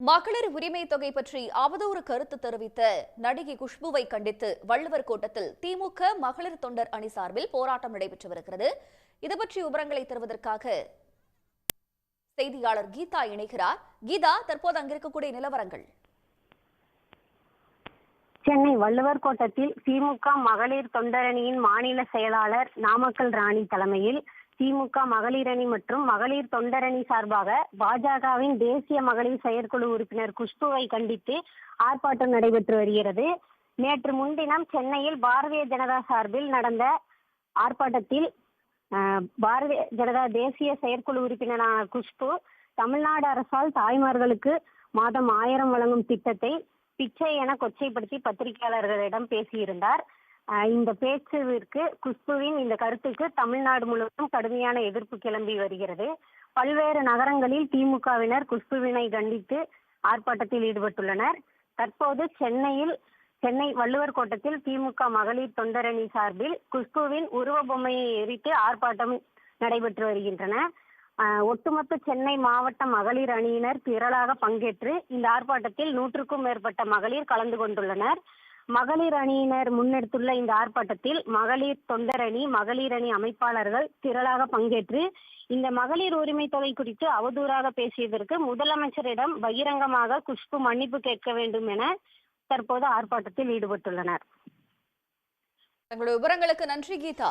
மகளிர் உரிமை தொகை பற்றி அவதூறு கருத்து தெரிவித்த நடிகை குஷ்புவை கண்டித்து வள்ளுவர் கூட்டத்தில் திமுக மகளிர் தொண்டர் அணி சார்பில் போராட்டம் நடைபெற்று வருகிறது. இது பற்றி விவரங்களை தருவதற்காக செய்தியாளர் கீதா இணைகிறார். கீதா தற்போது அங்கிருக்கக்கூடிய நிலவரங்கள்? சென்னை வள்ளுவர் கோட்டத்தில் திமுக மகளிர் தொண்டரணியின் மாநில செயலாளர் நாமக்கல் ராணி தலைமையில் திமுக மகளிர் அணி மற்றும் மகளிர் தொண்டரணி சார்பாக பாஜகவின் தேசிய மகளிர் செயற்குழு உறுப்பினர் குஷ்புவை கண்டித்து ஆர்ப்பாட்டம் நடைபெற்று வருகிறது. நேற்று முன்தினம் சென்னையில் பாரதிய ஜனதா சார்பில் நடந்த ஆர்ப்பாட்டத்தில் பாரதிய ஜனதா தேசிய செயற்குழு உறுப்பினரான குஷ்பு தமிழ்நாடு அரசால் தாய்மார்களுக்கு மாதம் ஆயிரம் வழங்கும் திட்டத்தை பிச்சை என கொச்சைப்படுத்தி பத்திரிகையாளர்களிடம் பேசியிருந்தார். இந்த பேச்சுவிற்கு குஷ்புவின் இந்த கருத்துக்கு தமிழ்நாடு முழுவதும் கடுமையான எதிர்ப்பு கிளம்பி வருகிறது. பல்வேறு நகரங்களில் திமுகவினர் குஷ்புவினை கண்டித்து ஆர்ப்பாட்டத்தில் ஈடுபட்டுள்ளனர். தற்போது சென்னையில் சென்னை வள்ளுவர் கோட்டத்தில் திமுக மகளிர் தொண்டரணி சார்பில் குஷ்புவின் உருவ பொம்மையை எரித்து ஆர்ப்பாட்டம் நடைபெற்று வருகின்றன. ஒட்டுமொத்த சென்னை மாவட்ட மகளிர் அணியினர் திரளாக பங்கேற்று இந்த ஆர்ப்பாட்டத்தில் நூற்றுக்கும் மேற்பட்ட மகளிர் கலந்து கொண்டுள்ளனர். மகளிர் அணியினர் முன்னெடுத்துள்ள இந்த ஆர்ப்பாட்டத்தில் மகளிர் தொண்டரணி மகளிர் அணி அமைப்பாளர்கள் திரளாக பங்கேற்று இந்த மகளிர் உரிமை தொகை குறித்து அவதூறாக பேசியதற்கு முதலமைச்சரிடம் பகிரங்கமாக குஷ்பு மன்னிப்பு கேட்க வேண்டும் என தற்போது ஆர்ப்பாட்டத்தில் ஈடுபட்டுள்ளனர். தங்களுடைய விவரங்களுக்கு நன்றி கீதா.